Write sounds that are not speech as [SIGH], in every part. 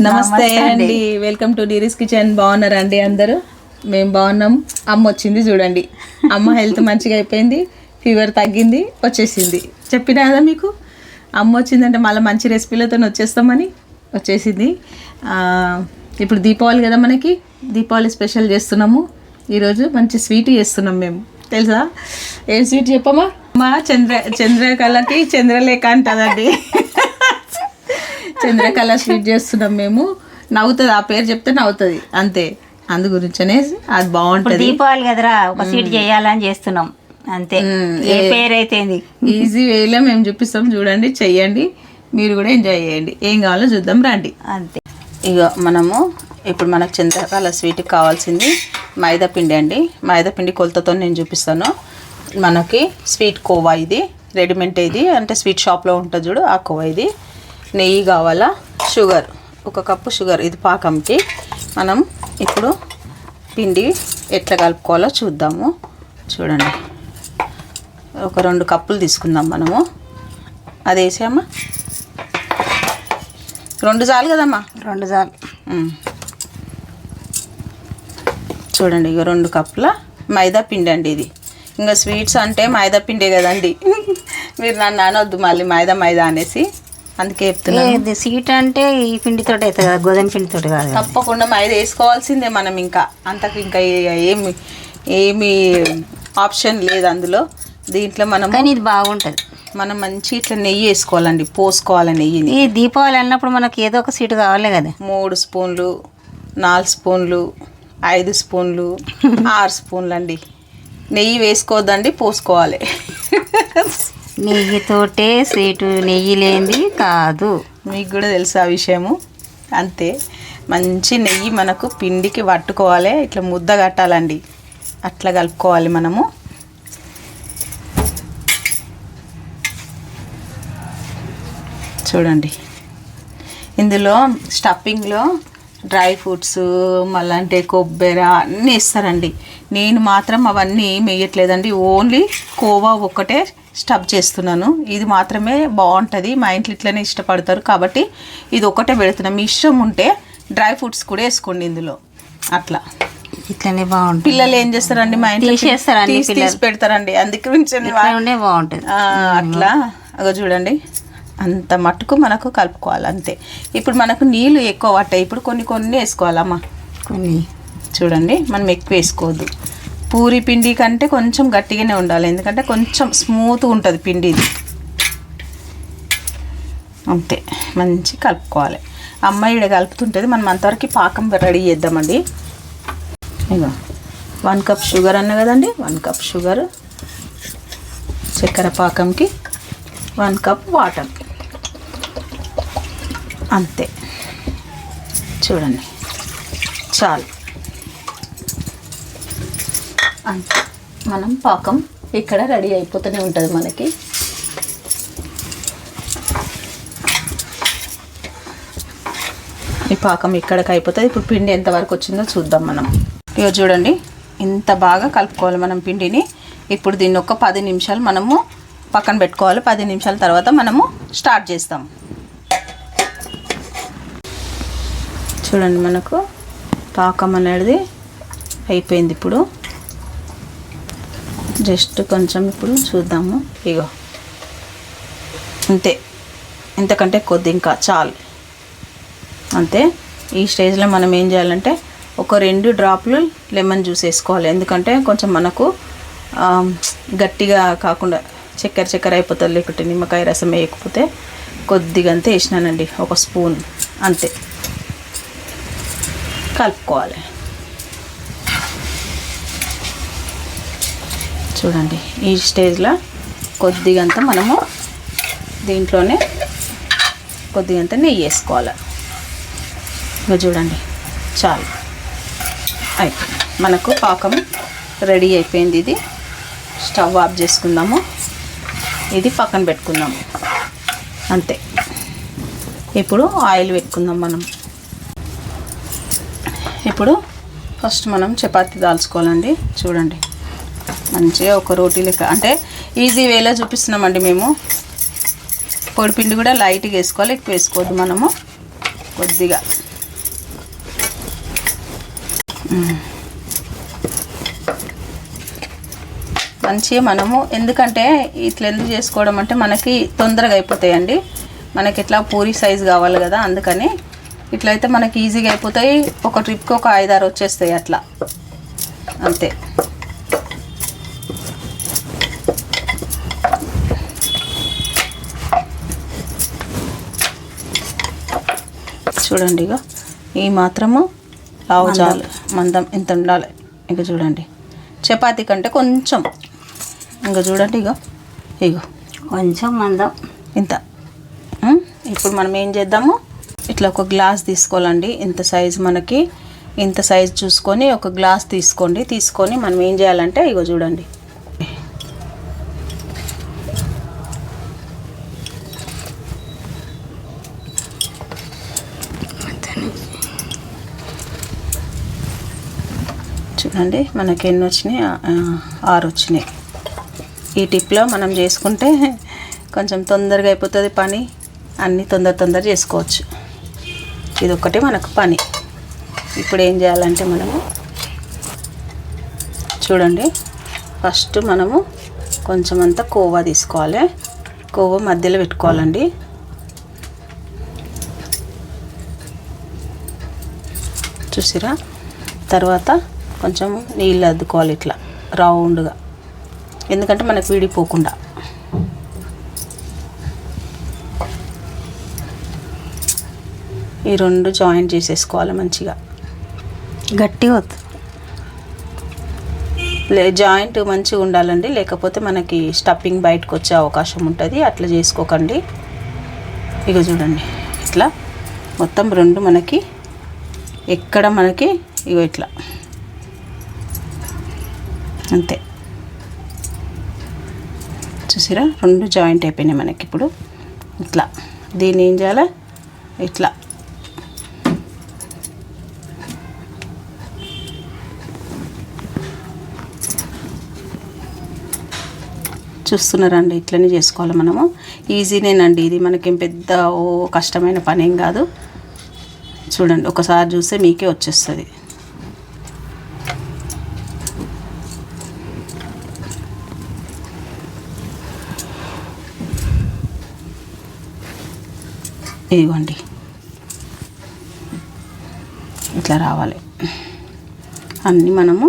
నమస్తే అండి. Welcome to డీరీస్ kitchen బాగున్నారా అండి అందరూ? మేము బాగున్నాం. అమ్మ వచ్చింది చూడండి. అమ్మ హెల్త్ మంచిగా అయిపోయింది. ఫీవర్ తగ్గింది వచ్చేసింది. చెప్పినా కదా మీకు? అమ్మ వచ్చిందంటే మళ్ళీ మంచి రెసిపీలతో వచ్చేస్తామని వచ్చేసింది. ఇప్పుడు దీపావళి కదా మనకి. దీపావళి స్పెషల్ చేస్తున్నాము. ఈరోజు మంచి స్వీట్ చేస్తున్నాం మేము. తెలుసా? ఏం స్వీట్ చెప్పమ్మా? మా చంద్ర చంద్రకళకి చంద్రలేఖ అంటదండి. చంద్రకళ స్వీట్ చేస్తున్నాం మేము. నవ్వుతుంది ఆ పేరు చెప్తే నవ్వుతుంది అంతే. అందు గురించనే అది బాగుంటుంది. దీపావళి కదరా ఒక సీట్ చేయాలని చేస్తున్నాం. అంతే. ఏ పేరు అయితే? ఈజీ వేలో మేము చూపిస్తాం చూడండి చెయ్యండి. మీరు కూడా ఎంజాయ్ చేయండి. ఏం కావాలో చూద్దాం రండి. అంతే. ఇక మనము ఇప్పుడు మనకు చంద్రకాల స్వీట్కి కావాల్సింది మైదా పిండి అండి. మైదా పిండి కొలతతో నేను చూపిస్తాను. మనకి స్వీట్ కోవా ఇది రెడీమేడ్ ఇది అంటే స్వీట్ షాప్లో ఉంటుంది చూడు ఆ కోవా ఇది. నెయ్యి కావాలా? షుగర్. ఒక కప్పు షుగర్. ఇది పాకంకి. మనం ఇప్పుడు పిండి ఎట్లా కలుపుకోవాలో చూద్దాము. చూడండి. ఒక రెండు కప్పులు తీసుకుందాం మనము. అది వేసామా రెండు చాలు కదమ్మా. రెండు మ్మ్. చూడండి ఇక రెండు కప్పుల మైదా పిండి అండి ఇది. ఇంకా స్వీట్స్ అంటే మైదా పిండే కదండి. [LAUGHS] మీరు నన్ను అనొద్దు మళ్ళీ మైదా మైదా అనేసి. అందుకే చెప్తున్నాను. ఏది సీట్ అంటే ఈ పిండితో అవుతుంది కదా గోధుమ పిండితో కాదు కదా. తప్పకుండా మైదా వేసుకోవాల్సిందే మనం ఇంకా. అంతకు ఇంకా ఏమి ఏమి ఆప్షన్ లేదు అందులో. దీంట్లో మనం కానీ ఇది బాగుంటుంది. మనం మంచి ఇట్లా నెయ్యి వేసుకోవాలండి పోసుకోవాలి నెయ్యిని. ఈ దీపావళి అన్నప్పుడు మనకి ఏదో ఒక సీటు కావాలి కదా. మూడు స్పూన్లు నాలుగు స్పూన్లు ఐదు స్పూన్లు [LAUGHS] ఆరు స్పూన్లు అండి నెయ్యి వేసుకోవద్దండి పోసుకోవాలి. నెయ్యితోటే స్వీటు నెయ్యి లేనిది కాదు. మీకు కూడా తెలుసు ఆ విషయము. అంతే. మంచి నెయ్యి మనకు పిండికి పట్టుకోవాలి ఇట్లా ముద్ద కట్టాలండి. అట్లా కలుపుకోవాలి మనము. చూడండి. ఇందులో స్టఫింగ్లో డ్రై ఫ్రూట్స్ మళ్ళీ అంటే కొబ్బరి అన్నీ ఇస్తారండి నేను మాత్రం అవన్నీ వేయట్లేదండి ఓన్లీ కోవా ఒక్కటే స్టఫ్ చేస్తున్నాను. ఇది మాత్రమే బాగుంటుంది. మా ఇంట్లో ఇట్లనే ఇష్టపడతారు కాబట్టి ఇది ఒక్కటే పెడుతున్నాం. మీ ఇష్టం ఉంటే డ్రై ఫ్రూట్స్ కూడా వేసుకోండి ఇందులో. అట్లా. ఇట్లనే బాగుంటుంది. పిల్లలు ఏం చేస్తారండి మా ఇంట్లో? తీసేస్తారండి తీసి పెడతారండి. అందుకే బాగుంటుంది. అట్లా. అగో చూడండి. అంత మట్టుకు మనకు కలుపుకోవాలి అంతే. ఇప్పుడు మనకు నీళ్ళు ఎక్కువ పట్టాయి. ఇప్పుడు కొన్ని కొన్ని వేసుకోవాలమ్మా. కొన్ని. చూడండి మనం ఎక్కువ వేసుకోవద్దు. పూరి పిండి కంటే కొంచెం గట్టిగానే ఉండాలి ఎందుకంటే కొంచెం స్మూత్గా ఉంటుంది పిండి ఇది అంతే మంచి కలుపుకోవాలి. అమ్మాయి ఇక్కడ కలుపుతుంటుంది మనం అంతవరకు పాకం రెడీ చేద్దామండి. ఇగో వన్ కప్ షుగర్ అన్న కదండి వన్ కప్ షుగర్. చక్కెర పాకంకి వన్ కప్ వాటర్. అంతే చూడండి. చాలు. అంతే. మనం పాకం ఇక్కడ రెడీ అయిపోతూనే ఉంటుంది మనకి. ఈ పాకం ఇక్కడికి అయిపోతుంది. ఇప్పుడు పిండి ఎంతవరకు వచ్చిందో చూద్దాం మనం. ఇక చూడండి ఇంత బాగా కలుపుకోవాలి మనం పిండిని. ఇప్పుడు దీన్ని ఒక పది నిమిషాలు మనము పక్కన పెట్టుకోవాలి. పది నిమిషాల తర్వాత మనము స్టార్ట్ చేస్తాం. చూడండి మనకు పాకం అనేది అయిపోయింది ఇప్పుడు. జస్ట్ కొంచెం ఇప్పుడు చూద్దాము. ఇగో. అంతే. ఇంతకంటే కొద్ది ఇంకా చాలు. అంతే. ఈ స్టేజ్లో మనం ఏం చేయాలంటే ఒక రెండు డ్రాప్లు లెమన్ జ్యూస్ వేసుకోవాలి. ఎందుకంటే కొంచెం మనకు గట్టిగా కాకుండా చక్కెర చక్కెర అయిపోతుంది లేకుంటే నిమ్మకాయ రసం వేయకపోతే కొద్దిగా అంతే వేసినానండి. ఒక స్పూన్. అంతే. కలుపుకోవాలి. చూడండి. ఈ స్టేజ్లో కొద్దిగంత మనము దీంట్లోనే కొద్దిగంత నెయ్యి వేసుకోవాలి. ఇక చూడండి. చాలు. అయిపోయింది మనకు పాకం రెడీ అయిపోయింది ఇది. స్టవ్ ఆఫ్ చేసుకుందాము. ఇది పక్కన పెట్టుకుందాము. అంతే. ఇప్పుడు ఆయిల్ పెట్టుకుందాం మనం. ఇప్పుడు ఫస్ట్ మనం చపాతీ దాల్చుకోవాలండి. చూడండి. మంచిగా ఒక రోటీ లెక్క. అంటే ఈజీ వేలో చూపిస్తున్నామండి మేము. పొడిపిండి కూడా లైట్గా వేసుకోవాలి ఎక్కువ వేసుకోవద్దు మనము. కొద్దిగా. మంచిగా మనము ఎందుకంటే ఇట్లా ఎందుకు చేసుకోవడం అంటే మనకి తొందరగా అయిపోతాయండి. మనకి ఇట్లా పూరి సైజ్ కావాలి కదా అందుకని ఇట్లయితే మనకి ఈజీగా అయిపోతాయి. ఒక ట్రిప్కి ఒక ఐదారు వచ్చేస్తాయి అట్లా. అంతే. చూడండి ఇక ఈ మాత్రము లావు చాలు మందం ఇంత ఉండాలి? ఇక చూడండి. చపాతీ కంటే కొంచెం. ఇంకా చూడండి ఇగో. ఇగో. కొంచెం మందం. ఇంత? ఇప్పుడు మనం ఏం చేద్దాము? ఇట్లా ఒక గ్లాస్ తీసుకోవాలండి. ఇంత సైజు మనకి. ఇంత సైజు చూసుకొని ఒక గ్లాస్ తీసుకోండి. తీసుకొని మనం ఏం చేయాలంటే ఇగో చూడండి. ఇదండి మనకి ఎన్ని వచ్చినాయి? ఆరు వచ్చినాయి. ఈ టిప్లో మనం చేసుకుంటే కొంచెం తొందరగా అయిపోతుంది పని. అన్నీ తొందర తొందర చేసుకోవచ్చు. ఇది ఒక్కటే మనకు పని. ఇప్పుడు ఏం చేయాలంటే మనము చూడండి ఫస్ట్ మనము కొంచెం అంత కోవా తీసుకోవాలి. కోవా మధ్యలో పెట్టుకోవాలండి. చూసిరా? తర్వాత కొంచెం నీళ్ళు అద్దుకోవాలి ఇట్లా రౌండ్గా. ఎందుకంటే మనకు విడిపోకుండా. ఈ రెండు జాయింట్ చేసేసుకోవాలి మంచిగా. గట్టిగా వద్దు. లే జాయింట్ మంచిగా ఉండాలండి లేకపోతే మనకి స్టఫింగ్ బయటకు వచ్చే అవకాశం ఉంటుంది అట్లా చేసుకోకండి. ఇక చూడండి ఇట్లా. మొత్తం రెండు మనకి ఎక్కడ మనకి ఇగో ఇట్లా. అంతే. చూసిరా? రెండు జాయింట్ అయిపోయినాయి మనకి ఇప్పుడు. ఇట్లా. దీన్ని ఏం చేయాలి? ఇట్లా. చూస్తున్నారండి ఇట్లనే చేసుకోవాలి మనము. ఈజీనేనండి ఇది. మనకేం పెద్ద ఓ కష్టమైన పని ఏం కాదు. చూడండి ఒకసారి చూస్తే మీకే వచ్చేస్తుంది. ఇదిగోండి. ఇట్లా రావాలి. అన్నీ మనము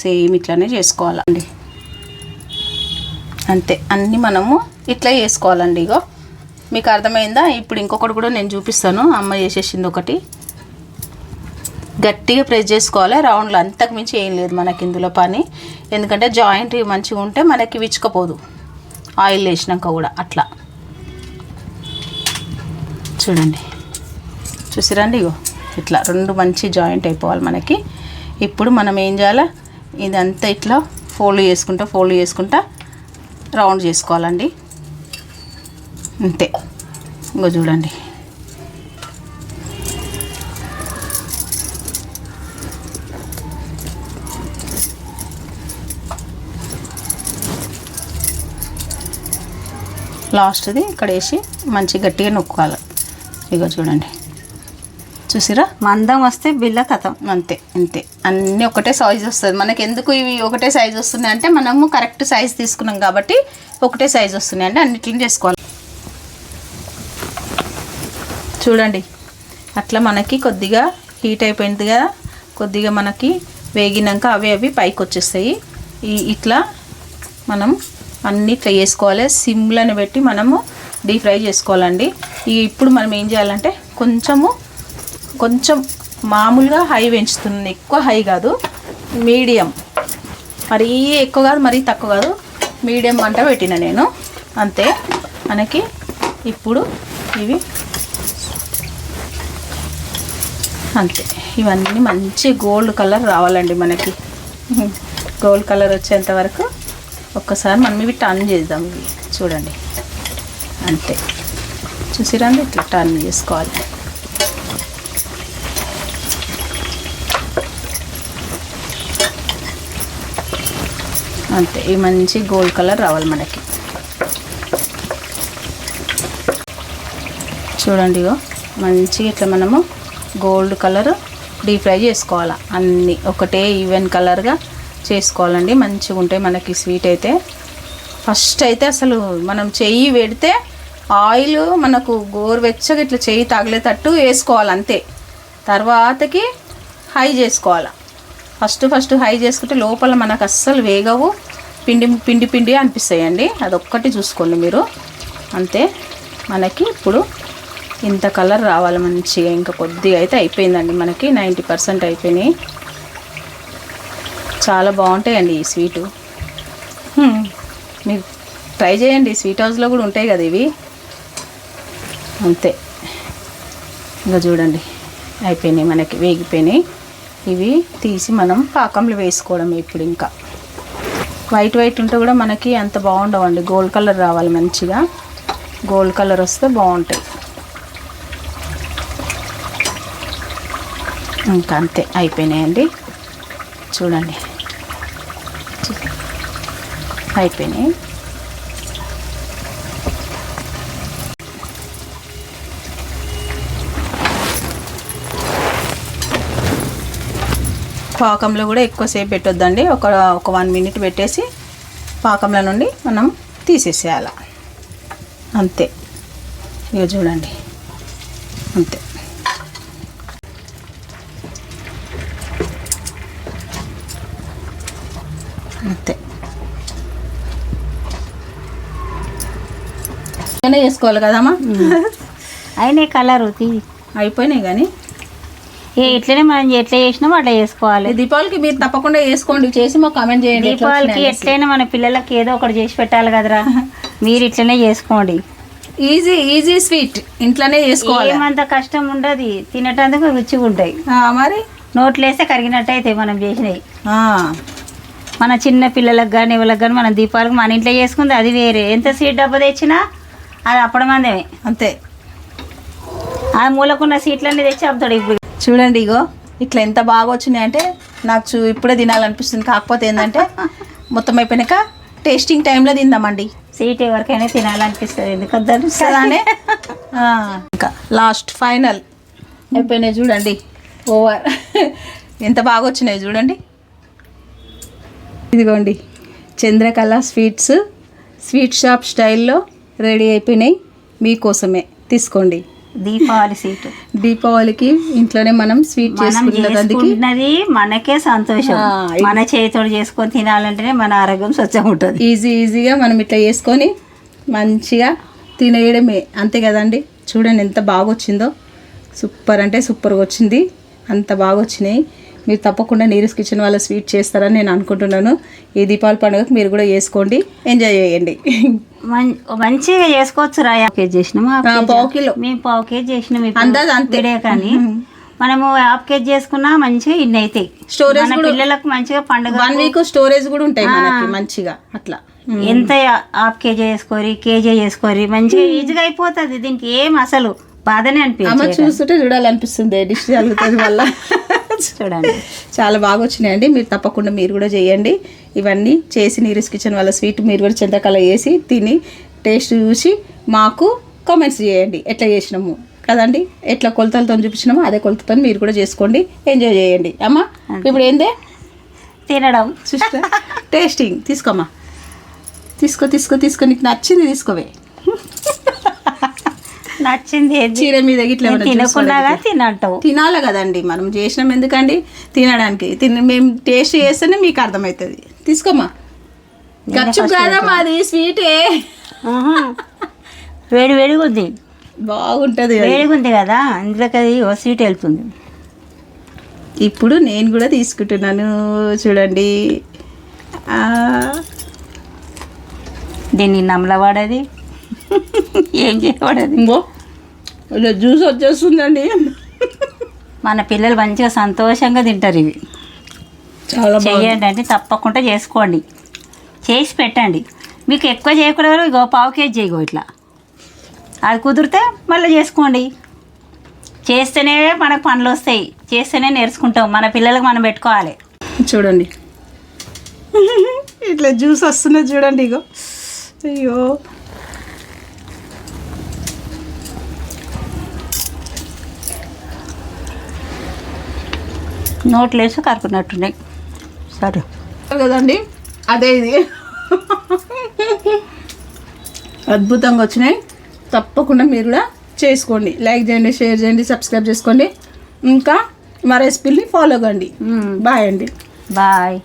సేమ్ ఇట్లానే చేసుకోవాలండి. అంతే అన్నీ మనము ఇట్లా చేసుకోవాలండి ఇగో. మీకు అర్థమైందా? ఇప్పుడు ఇంకొకటి కూడా నేను చూపిస్తాను. అమ్మ చేసేసింది ఒకటి. గట్టిగా ప్రెస్ చేసుకోవాలి. రౌండ్లు అంతకు మించి ఏం లేదు మనకి ఇందులో పని. ఎందుకంటే జాయింట్ మంచిగా ఉంటే మనకి విచ్చుకపోదు. ఆయిల్ వేసినాక కూడా అట్లా. చూడండి. చూసిరండి ఇగో? ఇట్లా రెండు మంచి జాయింట్ అయిపోవాలి మనకి. ఇప్పుడు మనం ఏం చేయాలి? ఇదంతా ఇట్లా ఫోల్డ్ చేసుకుంటా ఫోల్డ్ చేసుకుంటా రౌండ్ చేసుకోవాలండి. అంతే. ఇంకో చూడండి. లాస్ట్ది ఇక్కడ వేసి మంచి గట్టిగా నొక్కాలి. ఇగో చూడండి. చూసిరా మందం వస్తే బిల్ల కథం. అంతే అంతే. అన్నీ ఒకటే సైజ్ వస్తుంది. మనకి ఎందుకు ఇవి ఒకటే సైజ్ వస్తున్నాయి అంటే మనము కరెక్ట్ సైజ్ తీసుకున్నాం కాబట్టి ఒకటే సైజ్ వస్తున్నాయి అంటే అన్నిటిని చేసుకోవాలి. చూడండి. అట్లా మనకి కొద్దిగా హీట్ అయిపోయింది కదా. కొద్దిగా మనకి వేగినాక అవి అవి పైకి వచ్చేస్తాయి. ఈ ఇట్లా మనం అన్నీ ఇట్లా చేసుకోవాలి. సిమ్లను పెట్టి మనము డీప్ ఫ్రై చేసుకోవాలండి. ఇప్పుడు మనం ఏం చేయాలంటే కొంచెము కొంచెం మామూలుగా హై పెంచుతుంది ఎక్కువ హై కాదు మీడియం. మరీ ఎక్కువ కాదు మరీ తక్కువ కాదు మీడియం మంట పెట్టిన నేను. అంతే. మనకి ఇప్పుడు ఇవి అంతే. ఇవన్నీ మంచి గోల్డ్ కలర్ రావాలండి మనకి. గోల్డ్ కలర్ వచ్చేంత వరకు ఒక్కసారి మనం ఇవి టర్న్ చేద్దాం ఇవి. చూడండి. అంతే. చూసిరండి ఇట్లా టర్న్ చేసుకోవాలి. అంతే ఈ మంచి గోల్డ్ కలర్ రావాలి మనకి. చూడండి ఇగో మంచిగా ఇట్లా మనము గోల్డ్ కలర్ డీప్ ఫ్రై చేసుకోవాలి. అన్నీ ఒకటే ఈవెన్ కలర్గా చేసుకోవాలండి. మంచిగా ఉంటాయి మనకి స్వీట్ అయితే. ఫస్ట్ అయితే అసలు మనం చెయ్యి పెడితే ఆయిల్ మనకు గోరువెచ్చగా ఇట్లా చేయి తగిలేటట్టు వేసుకోవాలి అంతే తర్వాతకి హై చేసుకోవాలి. ఫస్ట్ ఫస్ట్ హై చేసుకుంటే లోపల మనకు అస్సలు వేగవు. పిండి పిండి పిండి అనిపిస్తాయండి. అదొక్కటి చూసుకోండి మీరు. అంతే. మనకి ఇప్పుడు ఇంత కలర్ రావాలి మంచిగా. ఇంకా కొద్దిగా అయితే అయిపోయిందండి మనకి. నైంటీ పర్సెంట్ అయిపోయినాయి. చాలా బాగుంటాయండి ఈ స్వీటు. మీరు ట్రై చేయండి. స్వీట్ హౌస్లో కూడా ఉంటాయి కదా ఇవి. అంతే. ఇంకా చూడండి అయిపోయినాయి మనకి వేగిపోయినాయి. ఇవి తీసి మనం పాకంలో వేసుకోవడం ఇప్పుడు ఇంకా. వైట్ వైట్ ఉంటే కూడా మనకి అంత బాగుండవండి. గోల్డ్ కలర్ రావాలి మంచిగా. గోల్డ్ కలర్ వస్తే బాగుంటాయి. ఇంకా అంతే అయిపోయినాయండి. చూడండి. అయిపోయినాయి. పాకంలో కూడా ఎక్కువసేపు పెట్టొద్దండి. ఒక ఒక వన్ మినిట్ పెట్టేసి పాకంలో నుండి మనం తీసేసేయాలి. అంతే. ఇక చూడండి. అంతే. అంతే. చేసుకోవాలి కదమ్మా? అయినాయి కలరు అయిపోయినాయి కానీ. ఇట్లనే మనం ఎట్లా చేసినామో అట్లా చేసుకోవాలి. దీపావళికి మీరు తప్పకుండా వేసుకోండి చేసి మాకు కామెంట్ చేయండి దీపావళికి. ఎట్లయినా మన పిల్లలకి ఏదో ఒకటి చేసి పెట్టాలి కదరా. [LAUGHS] మీరు ఇట్లనే చేసుకోండి. ఈజీ ఈజీ స్వీట్ ఇంట్లోనే చేసుకోవాలి. ఏమంత కష్టం ఉండదు తినటానికి రుచిగా ఉంటాయి. మరి? నోట్లు వేస్తే కరిగినట్టు అయితే మనం చేసినాయి ఆ, మన చిన్న పిల్లలకు కానీ ఎవరికి కానీ మనం దీపావళికి మన ఇంట్లో చేసుకుంది అది వేరే. ఎంత సీట్ డబ్బా తెచ్చినా అది అప్పడం అంతే. ఆ మూలకున్న సీట్లన్నీ తెచ్చి అప్పుతాడు ఇప్పుడు. చూడండి ఇగో ఇట్లా ఎంత బాగా వచ్చినాయి అంటే నాకు చూ ఇప్పుడే తినాలనిపిస్తుంది. కాకపోతే ఏంటంటే మొత్తం అయిపోయినాక టేస్టింగ్ టైంలో తిందామండి. సీట్ ఎవరికైనా తినాలనిపిస్తుంది. ఎందుకంటే సదానే ఇంకా లాస్ట్ ఫైనల్ అయిపోయినాయి చూడండి. ఓవర్ ఎంత బాగా వచ్చినాయి చూడండి. ఇదిగోండి. చంద్రకళ స్వీట్స్. స్వీట్ షాప్ స్టైల్లో రెడీ అయిపోయినాయి. మీకోసమే. తీసుకోండి. దీపావళి సీటు దీపావళికి ఇంట్లోనే మనం స్వీట్ చేసుకున్నది మనకే సంతోషం. మన చేతితో చేసుకొని తినాలంటేనే మన ఆరోగ్యం స్వచ్ఛంగా ఉంటుంది. ఈజీ ఈజీగా మనం ఇట్లా చేసుకొని మంచిగా తినేయడమే. అంతే కదండి? చూడండి ఎంత బాగా వచ్చిందో సూపర్ అంటే సూపర్గా వచ్చింది. అంత బాగా వచ్చినాయి మీరు తప్పకుండా నీరస్ కిచెన్ వాళ్ళ స్వీట్ చేస్తారని నేను అనుకుంటున్నాను. ఈ దీపావళి పండుగకు మీరు కూడా చేసుకోండి ఎంజాయ్ చేయండి. మంచిగా చేసుకోవచ్చు కేజీ చేసినాము. పావు కిలో. మేము పావు కేజీ అందాజ అంతే. కానీ. మనము హాఫ్ కేజీ చేసుకున్నా మంచిగా ఇన్ని అవుతాయి. స్టోరేజ్ పిల్లలకు మంచిగా పండుగ వన్ వీక్ స్టోరేజ్ కూడా ఉంటాయి మనకి మంచిగా అట్లా. ఎంత హాఫ్ కేజీ చేసుకోరి కేజీ చేసుకోరి మంచిగా ఈజీగా అయిపోతుంది. దీనికి ఏం అసలు బాధనే అమ్మ అనిపించదు చూస్తుంటే చూడాలనిపిస్తుంది డిష్ జరుగుతుంది వల్ల చూడండి. చాలా బాగా వచ్చినాయండి. మీరు తప్పకుండా మీరు కూడా చేయండి. ఇవన్నీ చేసి నీరస్ కిచెన్ వాళ్ళ స్వీట్ మీరు కూడా చింతకాల వేసి తిని టేస్ట్ చూసి మాకు కామెంట్స్ చేయండి. ఎట్లా చేసినాము? కదండి? ఎట్లా కొలతలతో చూపించినామో అదే కొలతతో మీరు కూడా చేసుకోండి. ఎంజాయ్ చేయండి. అమ్మా ఇప్పుడు ఏందే? తినడం. సిస్టర్ టేస్టింగ్ తీసుకోమ్మా తీసుకో తీసుకో తీసుకో. నీకు నచ్చింది తీసుకోవే. నచ్చింది చీర మీద ఏమైనా తినకుండా. తినట్టావు తినాలి కదండి మనం చేసినాం ఎందుకండి? తినడానికి. తిన మేము టేస్ట్ చేస్తేనే మీకు అర్థమవుతుంది. తీసుకోమ్మా. ఖర్చు కాదమ్మా అది స్వీటే. వేడి వేడిగా ఉంది బాగుంటుంది. వేడిగా ఉంది కదా అందులోకి అది ఓ స్వీట్ వెళ్తుంది. ఇప్పుడు నేను కూడా తీసుకుంటున్నాను చూడండి. దీన్ని నమ్మలవాడది ఏం చేయబడది? ఇంకో. జ్యూస్ వచ్చేస్తుందండి. మన పిల్లలు మంచిగా సంతోషంగా తింటారు ఇవి. చాలా చెయ్యండి అంటే తప్పకుండా చేసుకోండి. చేసి పెట్టండి. మీకు ఎక్కువ చేయకూడదు ఇగో పావు కేజీ చేయగో ఇట్లా. అది కుదిరితే మళ్ళీ చేసుకోండి. చేస్తేనే మనకు పనులు వస్తాయి. చేస్తేనే నేర్చుకుంటాం. మన పిల్లలకు మనం పెట్టుకోవాలి. చూడండి. [LAUGHS] ఇట్లా జ్యూస్ వస్తున్నది చూడండి ఇగో. అయ్యో. నోట్లు వేసి కరుకున్నట్టున్నాయి. సరే. కదండి? అదే ఇది. అద్భుతంగా వచ్చినాయి. తప్పకుండా మీరు కూడా చేసుకోండి. లైక్ చేయండి షేర్ చేయండి సబ్స్క్రైబ్ చేసుకోండి. ఇంకా మా రెసిపీని ఫాలో కండి. బాయ్ అండి. బాయ్